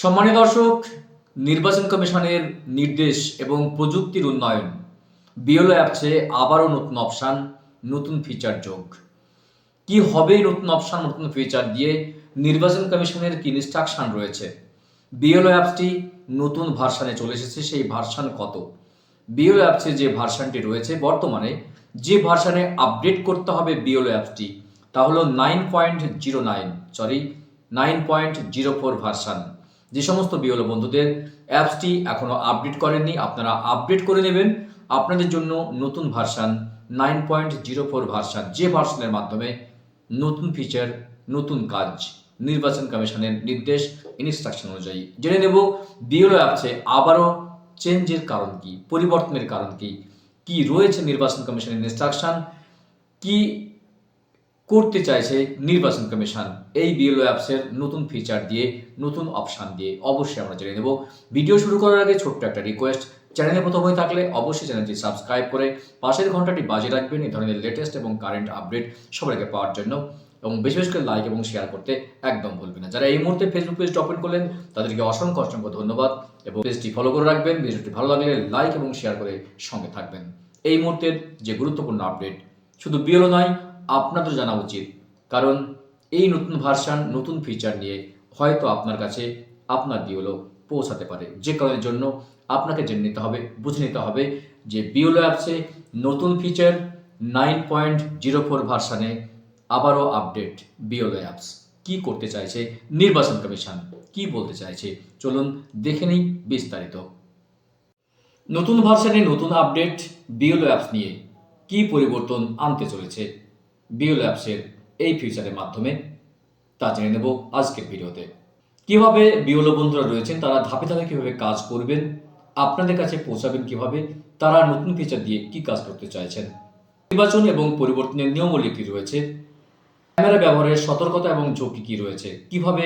সম্মানীয় দর্শক, নির্বাচন কমিশনের নির্দেশ এবং প্রযুক্তির উন্নয়ন, বিএলও অ্যাপসে আবারও নতুন অপশান, নতুন ফিচার যোগ। কি হবে নতুন অপশান, নতুন ফিচার দিয়ে নির্বাচন কমিশনের কি ইনস্ট্রাকশন রয়েছে? বিএলও অ্যাপসটি নতুন ভার্সানে চলে এসেছে, সেই ভার্সান কত? বিএলও অ্যাপসে যে ভার্সানটি রয়েছে, বর্তমানে যে ভার্সানে আপডেট করতে হবে বিএলও অ্যাপসটি, তা হলো nine point zero nine sorry nine point zero four version যে সমস্ত বিওলো বন্ধুদের অ্যাপসটি এখনও আপডেট করেননি, আপনারা আপডেট করে নেবেন। আপনাদের জন্য নতুন version nine point zero four version যে ভার্সানের মাধ্যমে নতুন ফিচার নতুন কাজ, নির্বাচন কমিশনের নির্দেশ ইনস্ট্রাকশন অনুযায়ী। জেনে নেব বিওলো অ্যাপসে আবারও চেঞ্জের কারণ কি, পরিবর্তনের কারণ কি কি রয়েছে নির্বাচন কমিশনের ইনস্ট্রাকশন কি করতে চাইছে নির্বাচন কমিশন। এই বিএলও অ্যাপসের নতুন ফিচার দিয়ে, নতুন অপশান দিয়ে অবশ্যই আমরা জেনে নেব। ভিডিও শুরু করার আগে ছোট্ট একটা রিকোয়েস্ট চ্যানেলে প্রথম হয়ে থাকলে অবশ্যই চ্যানেলটি সাবস্ক্রাইব করে পাশের ঘন্টাটি বাজে রাখবেন এই ধরনের লেটেস্ট এবং কারেন্ট আপডেট আগে পাওয়ার জন্য। এবং বেশি বেশি করে লাইক এবং শেয়ার করতে একদম ভুলবেন না। যারা এই মুহূর্তে ফেসবুক পেজটি ওপেন করলেন, তাদেরকে অসংখ্য অসংখ্য ধন্যবাদ। এবং পেজটি ফলো করে রাখবেন। ভিডিওটি ভালো লাগলে লাইক এবং শেয়ার করে সঙ্গে থাকবেন। এই মুহূর্তের যে গুরুত্বপূর্ণ আপডেট শুধু বিএলও নয় আপনাদের জানা উচিত। কারণ এই নতুন ভার্সান নতুন ফিচার নিয়ে হয়তো আপনার কাছে আপনার বিওলো পৌঁছাতে পারে। যে কারণের জন্য আপনাকে জেনে নিতে হবে, বুঝে নিতে হবে যে বিওলো অ্যাপসে নতুন feature nine point zero four ভার্সানে আবারও আপডেট বিওলো অ্যাপস কি করতে চাইছে নির্বাচন কমিশন? কি বলতে চাইছে? চলুন দেখে নিই বিস্তারিত। নতুন ভার্সানে নতুন আপডেট বিওলো অ্যাপস নিয়ে কি পরিবর্তন আনতে চলেছে? বিওলো অ্যাপসের এই ফিচারের মাধ্যমে তা জেনে নেব আজকের ভিডিওতে। কীভাবে বিওলো বন্ধুরা রয়েছেন, তারা ধাপে ধাপে কীভাবে কাজ করবেন, আপনাদের কাছে পৌঁছাবেন কীভাবে, তারা নতুন ফিচার দিয়ে কি কাজ করতে চাইছেন, নির্বাচন এবং পরিবর্তনের নিয়মাবলী কি রয়েছে ক্যামেরা ব্যবহারের সতর্কতা এবং ঝুঁকি কী রয়েছে, কীভাবে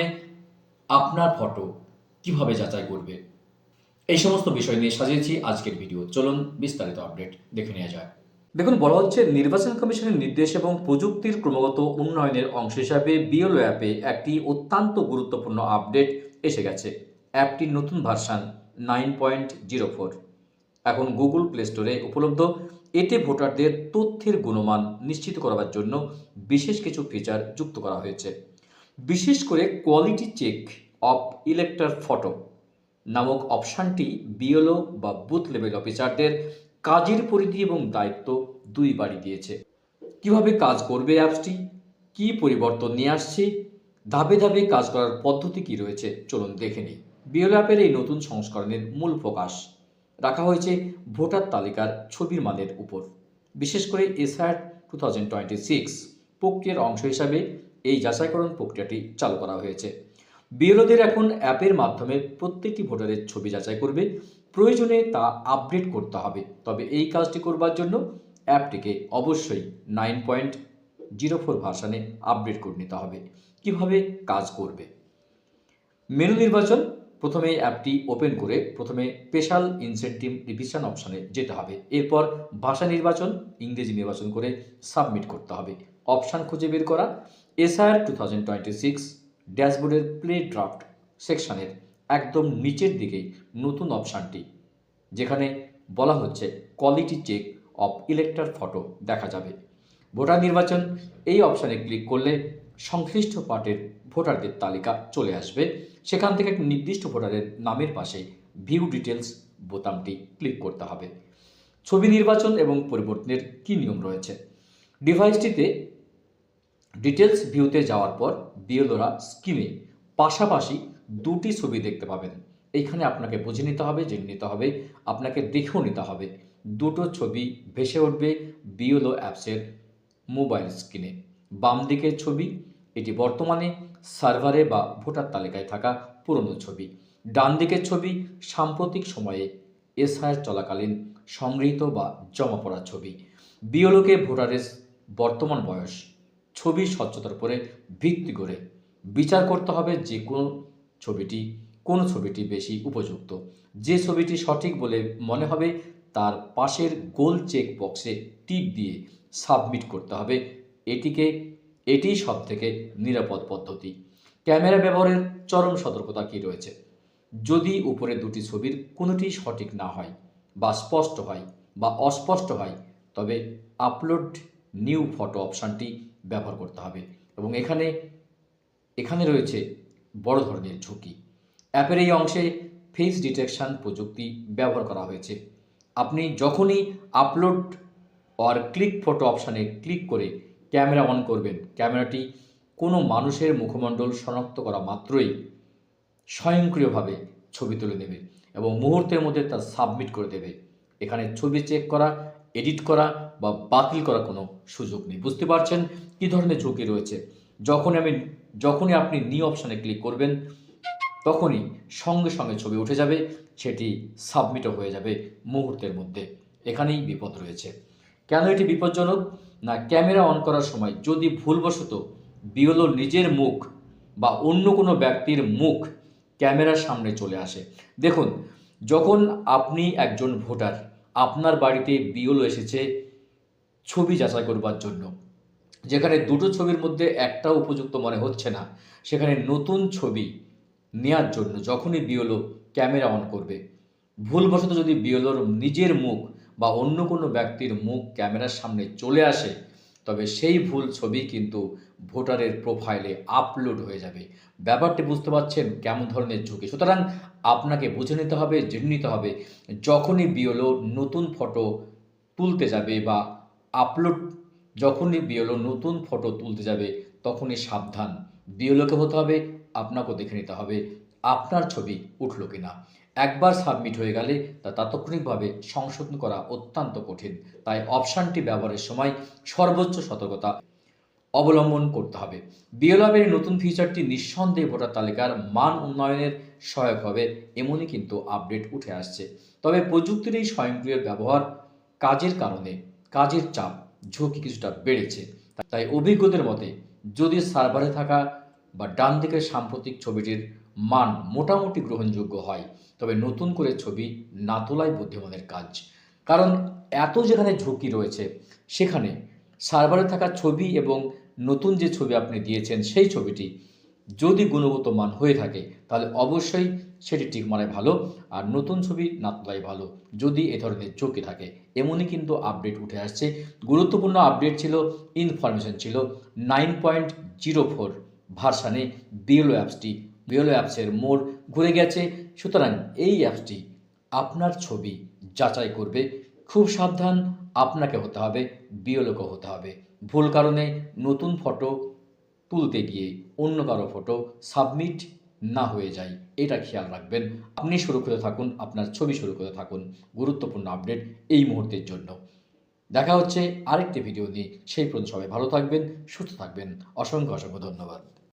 আপনার ফটো কীভাবে যাচাই করবে, এই সমস্ত বিষয় নিয়ে সাজিয়েছি আজকের ভিডিও। চলুন বিস্তারিত আপডেট দেখে নেওয়া যায় দেখুন, বলা হচ্ছে নির্বাচন কমিশনের নির্দেশ এবং প্রযুক্তির ক্রমাগত উন্নয়নের অংশ হিসাবে বিএলও অ্যাপে একটি অত্যন্ত গুরুত্বপূর্ণ আপডেট এসে গেছে। অ্যাপটির নতুন version nine point zero four. এখন গুগল প্লে স্টোরে উপলব্ধ এতে ভোটারদের তথ্যের গুণমান নিশ্চিত করার জন্য বিশেষ কিছু ফিচার যুক্ত করা হয়েছে। বিশেষ করে quality check of elector photo নামক অপশানটি বিএলও বা বুথ লেভেল অফিসারদের কাজের পরিধি এবং দায়িত্ব দুই বাড়ি দিয়েছে। কীভাবে কাজ করবে অ্যাপসটি? কি পরিবর্তন নিয়ে আসছে? ধাপে ধাপে কাজ করার পদ্ধতি কি রয়েছে? চলুন দেখে নিই। বিএল অ্যাপের এই নতুন সংস্করণের মূল প্রকাশ। রাখা হয়েছে ভোটার তালিকার ছবির মানের উপর। বিশেষ করে SR two thousand twenty six প্রক্রিয়ার অংশ হিসাবে এই যাচাইকরণ প্রক্রিয়াটি চালু করা হয়েছে। বিএলওদের এখন অ্যাপের মাধ্যমে প্রত্যেকটি ভোটারের ছবি যাচাই করবে প্রয়োজনে তা আপডেট করতে হবে। তবে এই কাজটি করবার জন্য অ্যাপটিকে অবশ্যই নাইন পয়েন্ট জিরো ফোর ভার্সানে আপডেট করে নিতে হবে। কীভাবে কাজ করবে? মেনু নির্বাচন, প্রথমে অ্যাপটি ওপেন করে প্রথমে স্পেশাল ইনসেন্টিভ রিভিশন অপশানে যেতে হবে। এরপর ভাষা নির্বাচন, ইংরেজি নির্বাচন করে সাবমিট করতে হবে। অপশান খুঁজে বের করা SR two thousand twenty six ড্যাশবোর্ডের play draft সেকশনের একদম নিচের দিকেই নতুন অপশানটি, যেখানে বলা হচ্ছে quality check of elector photo দেখা যাবে। ভোটার নির্বাচন, এই অপশানে ক্লিক করলে সংশ্লিষ্ট পার্টের ভোটারদের তালিকা চলে আসবে। সেখান থেকে একটি নির্দিষ্ট ভোটারের নামের পাশে ভিউ ডিটেলস বোতামটি ক্লিক করতে হবে। ছবি নির্বাচন এবং পরিবর্তনের কী নিয়ম রয়েছে? ডিভাইসটিতে ডিটেলস ভিউতে যাওয়ার পর বিএলওরা স্ক্রিনে পাশাপাশি দুটি ছবি দেখতে পাবেন। এইখানে আপনাকে বুঝে নিতে হবে, জেনে নিতে হবে, আপনাকে দেখেও নিতে হবে। দুটো ছবি ভেসে উঠবে বিওলো অ্যাপসের মোবাইল স্ক্রিনে। বাম দিকের ছবি, এটি বর্তমানে সার্ভারে বা ভোটার তালিকায় থাকা পুরনো ছবি। ডান দিকের ছবি, সাম্প্রতিক সময়ে এসআইআর চলাকালীন সংগৃহীত বা জমা পড়া ছবি। বিওলোকে ভোটারের বর্তমান বয়স, ছবি স্বচ্ছতার উপরে ভিত্তি করে বিচার করতে হবে যে কোন ছবিটি কোন ছবিটি বেশি উপযুক্ত? যে ছবিটি সঠিক বলে মনে হবে, তার পাশের গোল চেক বক্সে টিপ দিয়ে সাবমিট করতে হবে। এটিকে, এটিই সব থেকে নিরাপদ পদ্ধতি। ক্যামেরা ব্যবহারের চরম সতর্কতা কী রয়েছে? যদি উপরে দুটি ছবির কোনোটি সঠিক না হয় বা স্পষ্ট হয় বা অস্পষ্ট হয়, তবে আপলোড নিউ ফটো অপশানটি ব্যবহার করতে হবে। এবং এখানে এখানে রয়েছে বড় ধরনের ঝুঁকি। অ্যাপের এই অংশে ফেস ডিটেকশন প্রযুক্তি ব্যবহার করা হয়েছে। আপনি যখনই আপলোড অর ক্লিক ফটো অপশানে ক্লিক করে ক্যামেরা অন করবেন, ক্যামেরাটি কোনো মানুষের মুখমণ্ডল শনাক্ত করা মাত্রই স্বয়ংক্রিয়ভাবে ছবি তুলে নেবে এবং মুহূর্তের মধ্যে তা সাবমিট করে দেবে। এখানে ছবি চেক করা এডিট করা বা বাতিল করার কোনো সুযোগ নেই। বুঝতে পারছেন কী ধরনের ঝুঁকি রয়েছে? যখন আমি, যখনই আপনি নি অপশানে ক্লিক করবেন, তখনই সঙ্গে সঙ্গে ছবি উঠে যাবে, সেটি সাবমিটও হয়ে যাবে মুহূর্তের মধ্যে। এখানেই বিপদ রয়েছে। কেন এটি বিপজ্জনক? না ক্যামেরা অন করার সময় যদি ভুলবশত বিওলো নিজের মুখ বা অন্য কোনো ব্যক্তির মুখ ক্যামেরার সামনে চলে আসে। দেখুন, যখন আপনি একজন ভোটার, আপনার বাড়িতে বিওলো এসেছে ছবি যাচাই করবার জন্য। যেখানে দুটো ছবির মধ্যে একটা উপযুক্ত মনে হচ্ছে না। সেখানে নতুন ছবি নেয়ার জন্য যখনই বিওলো ক্যামেরা অন করবে। ভুলবশত যদি বিওলোর নিজের মুখ বা অন্য কোনো ব্যক্তির মুখ ক্যামেরার সামনে চলে আসে, তবে সেই ভুল ছবি কিন্তু ভোটারের প্রোফাইলে আপলোড হয়ে যাবে। ব্যাপারটি বুঝতে পারছেন কেমন ধরনের ঝুঁকি? সুতরাং আপনাকে বুঝে নিতে হবে, জেনে নিতে হবে যখনই বিওলো নতুন ফটো তুলতে যাবে বা আপলোড যখনই বিওলো নতুন ফটো তুলতে যাবে, তখনই সাবধান। বিওলোকে হতে হবে, আপনাকেও দেখে নিতে হবে, আপনার ছবি উঠল কিনা। একবার সাবমিট হয়ে গেলে তা তাৎক্ষণিকভাবে সংশোধন করা অত্যন্ত কঠিন। তাই অপশানটি ব্যবহারের সময় সর্বোচ্চ সতর্কতা অবলম্বন করতে হবে। বিএলআবের নতুন ফিচারটি নিঃসন্দেহে ভোটার তালিকার মান উন্নয়নের সহায়ক হবে, এমনই কিন্তু আপডেট উঠে আসছে। তবে প্রযুক্তির এই স্বয়ংক্রিয় ব্যবহার কাজের কারণে, কাজের চাপ ঝুঁকি কিছুটা বেড়েছে। তাই অভিজ্ঞদের মতে, যদি সার্ভারে থাকা বা ডান দিকের সাম্প্রতিক ছবিটির মান মোটামুটি গ্রহণযোগ্য হয়, তবে নতুন করে ছবি না তোলাই বুদ্ধিমানের কাজ। কারণ এত যেখানে ঝুঁকি রয়েছে, সেখানে সার্ভারে থাকা ছবি এবং নতুন যে ছবি আপনি দিয়েছেন, সেই ছবিটি যদি গুণগত মান হয়ে থাকে, তাহলে অবশ্যই সেটি ঠিক মানে ভালো। আর নতুন ছবি না তোলাই ভালো, যদি এ ধরনের চোখে থাকে। এমনই কিন্তু আপডেট উঠে আসছে। গুরুত্বপূর্ণ আপডেট ছিল ইনফরমেশন ছিল। নাইন পয়েন্ট জিরো ফোর ভার্সানে বিএলও অ্যাপসটি বিএলও অ্যাপসের মোড় ঘুরে গেছে। সুতরাং এই অ্যাপসটি আপনার ছবি যাচাই করবে। খুব সাবধান, আপনাকে হতে হবে, বিএলওকে হতে হবে। ভুল কারণে নতুন ফটো তুলতে গিয়ে অন্য কারও ফটো সাবমিট না হয়ে যায়। এটা খেয়াল রাখবেন। আপনি সুরক্ষিত থাকুন, আপনার ছবি সুরক্ষিত থাকুন। গুরুত্বপূর্ণ আপডেট এই মুহূর্তের জন্য। দেখা হচ্ছে আরেকটি ভিডিও নিয়ে। সেই পর্যন্ত সবাই ভালো থাকবেন, সুস্থ থাকবেন। অসংখ্য অসংখ্য ধন্যবাদ।